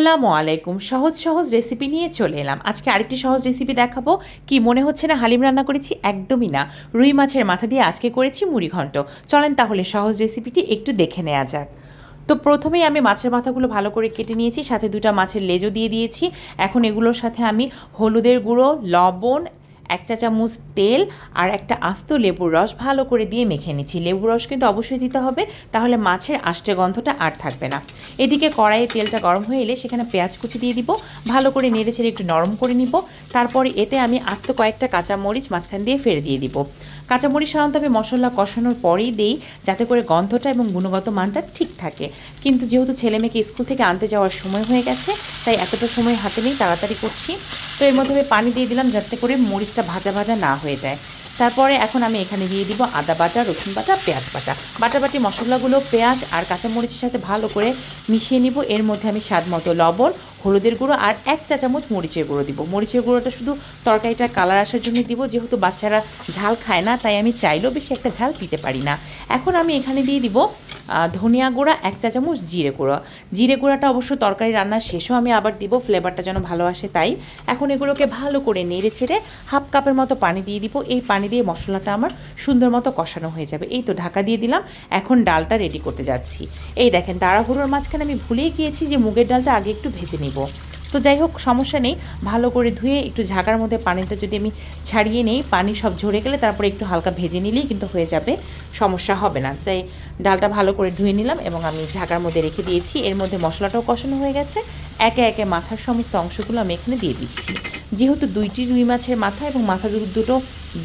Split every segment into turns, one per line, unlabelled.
আসসালামু আলাইকুম। সহজ সহজ রেসিপি নিয়ে চলে এলাম। আজকে আরেকটি সহজ রেসিপি দেখাবো। কি মনে হচ্ছে না হালিম রান্না করেছি? একদমই না। রুই মাছের মাথা দিয়ে আজকে করেছি মুড়ি ঘন্ট। চলেন তাহলে সহজ রেসিপিটি একটু দেখে নেওয়া যাক। তো প্রথমেই আমি মাছের মাথাগুলো ভালো করে কেটে নিয়েছি, সাথে দুটা মাছের লেজও দিয়ে দিয়েছি। এখন এগুলোর সাথে আমি হলুদের গুঁড়ো, লবণ এক চা চামচ তেল আর একটা আস্ত লেবুর রস ভালো করে দিয়ে মেখে নিচ্ছি। লেবুর রস কিন্তু অবশ্যই দিতে হবে, তাহলে মাছের আষ্টে গন্ধটা আর থাকবে না। এদিকে কড়াইয়ে তেলটা গরম হয়ে এলে সেখানে পেঁয়াজ কুচি দিয়ে দিব, ভালো করে নেড়ে ছেড়ে একটু নরম করে নিব, তারপরে এতে আমি আস্ত কয়েকটা কাঁচামরিচ মাঝখান দিয়ে ফেলে দিয়ে দিব। কাঁচামরিচ সাধারণত আমি মশলা কষানোর পরেই দেই, যাতে করে গন্ধটা এবং গুণগত মানটা ঠিক থাকে। কিন্তু যেহেতু ছেলে মেয়েকে স্কুল থেকে আনতে যাওয়ার সময় হয়ে গেছে, তাই এতটা সময় হাতে নেই, তাড়াতাড়ি করছি। তো এর মধ্যে পানি দিয়ে দিলাম যাতে করে মরিচটা ভাজা ভাজা না হয়ে যায়। তারপরে এখন আমি এখানে দিয়ে দিব আদা বাটা, রসুন বাটা, পেঁয়াজ বাটা। বাটাবাটি মশলাগুলো, পেঁয়াজ আর কাঁচামরিচের সাথে ভালো করে মিশিয়ে নিব। এর মধ্যে আমি স্বাদ মতো লবণ, হলুদের গুঁড়ো আর এক চা চামচ মরিচের গুঁড়ো দিব। মরিচের গুঁড়োটা শুধু তরকারিটা কালার আসার জন্য দিব, যেহেতু বাচ্চারা ঝাল খায় না, তাই আমি চাইলেও বেশি একটা ঝাল দিতে পারি না। এখন আমি এখানে দিয়ে দিব ধনিয়া গুঁড়া, এক চা চামচ জিরে গুঁড়া। জিরে গুঁড়াটা অবশ্য তরকারি রান্নার শেষও আমি আবার দিব ফ্লেভারটা যেন ভালো আসে তাই। এখন এগুলোকে ভালো করে নেড়ে ছেড়ে হাফ কাপের মতো পানি দিয়ে দিব। এই পানি দিয়ে মশলাটা আমার সুন্দর মতো কষানো হয়ে যাবে। এই তো ঢাকা দিয়ে দিলাম। এখন ডালটা রেডি করতে যাচ্ছি। এই দেখেন, তাড়াহুড়োর মাঝখানে আমি ভুলেই গিয়েছি যে মুগের ডালটা আগে একটু ভেজে নিব। তো যাই হোক, সমস্যা নেই। ভালো করে ধুয়ে একটু ঝাঁকার মধ্যে পানিটা যদি আমি ছাড়িয়ে নেই, পানি সব ঝরে গেলে তারপরে একটু হালকা ভেজে নিলেই কিন্তু হয়ে যাবে, সমস্যা হবে না। তাই ডালটা ভালো করে ধুয়ে নিলাম এবং আমি ঝাঁকার মধ্যে রেখে দিয়েছি। এর মধ্যে মশলাটাও কষানো হয়ে গেছে। একে একে মাথার সমস্ত অংশগুলো আমি এখানে দিয়ে দিচ্ছি। যেহেতু দুইটি রুই মাছের মাথা এবং মাথা দুটো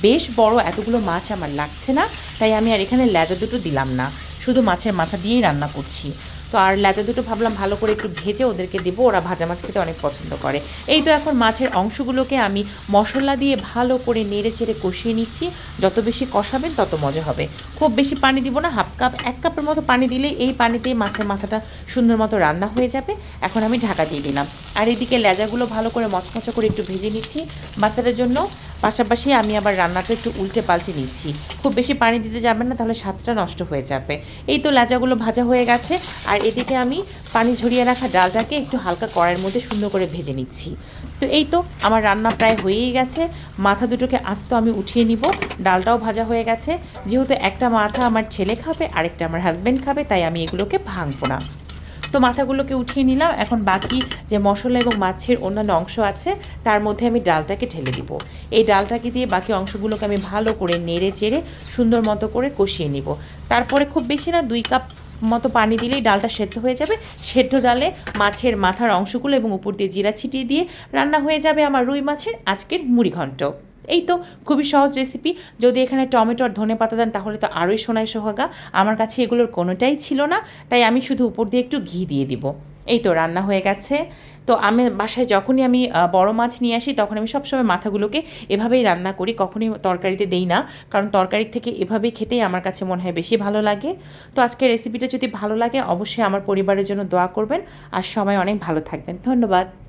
বেশ বড়, এতগুলো মাছ আমার লাগছে না, তাই আমি আর এখানে লেজা দুটো দিলাম না। শুধু মাছের মাথা দিয়েই রান্না করছি। তো আর লেজা দুটো ভাবলাম ভালো করে একটু ভেজে ওদেরকে দেবো, ওরা ভাজা মাছ খেতে অনেক পছন্দ করে। এই তো এখন মাছের অংশগুলোকে আমি মশলা দিয়ে ভালো করে নেড়ে চেড়ে কষিয়ে নিচ্ছি। যত বেশি কষাবেন তত মজা হবে। খুব বেশি পানি দিব না, হাফ কাপ, এক কাপের মতো পানি দিলেই এই পানিতেই মাছের মাথাটা সুন্দর মতো রান্না হয়ে যাবে। এখন আমি ঢাকা দিয়ে দিলাম। আর এদিকে লেজাগুলো ভালো করে মচমচা করে একটু ভেজে নিচ্ছি। বাচ্চাদের জন্য পাশাপাশি আমি আবার রান্নাটা একটু উল্টে পাল্টে নিচ্ছি। খুব বেশি পানি দিতে যাবেন না, তাহলে স্বাদটা নষ্ট হয়ে যাবে। এই তো লেজাগুলো ভাজা হয়ে গেছে, আর এদিকে আমি পানি ঝরিয়ে রাখা ডালটাকে একটু হালকা কড়াইয়ের মধ্যে সুন্দর করে ভেজে নিচ্ছি। তো এই তো আমার রান্না প্রায় হয়েই গেছে, মাথা দুটোকে আস্ত আমি উঠিয়ে নিব, ডালটাও ভাজা হয়ে গেছে। যেহেতু একটা মাথা আমার ছেলে খাবে, আরেকটা আমার হাজব্যান্ড খাবে, তাই আমি এগুলোকে ভাঙবো না। তো মাথাগুলোকে উঠিয়ে নিলাম। এখন বাকি যে মশলা এবং মাছের অন্যান্য অংশ আছে, তার মধ্যে আমি ডালটাকে ঢেলে দিব। এই ডালটাকে দিয়ে বাকি অংশগুলোকে আমি ভালো করে নেড়ে চেড়ে সুন্দর মতো করে কষিয়ে নিব। তারপরে খুব বেশি না, দুই কাপ মতো পানি দিলেই ডালটা সেদ্ধ হয়ে যাবে। সেদ্ধ ডালে মাছের মাথার অংশগুলো এবং উপর দিয়ে জিরা ছিটিয়ে দিয়ে রান্না হয়ে যাবে আমার রুই মাছের আজকের মুড়ি ঘন্ট এই তো খুবই সহজ রেসিপি যদি এখানে টমেটো আর ধনে পাতা দেন, তাহলে তো আরোই সোনায় সোহাগা। আমার কাছে এগুলোর কোনোটাই ছিল না, তাই আমি শুধু উপর দিয়ে একটু ঘি দিয়ে দিব। এই তো রান্না হয়ে গেছে। তো আমি বাসায় যখনই আমি বড় মাছ নিয়ে আসি, তখন আমি সবসময় মাথাগুলোকে এভাবেই রান্না করি, কখনই তরকারিতে দেই না। কারণ তরকারির থেকে এভাবেই খেতেই আমার কাছে মনে হয় বেশি ভালো লাগে। তো আজকের রেসিপিটা যদি ভালো লাগে, অবশ্যই আমার পরিবারের জন্য দোয়া করবেন। আর সবাই অনেক ভালো থাকবেন। ধন্যবাদ।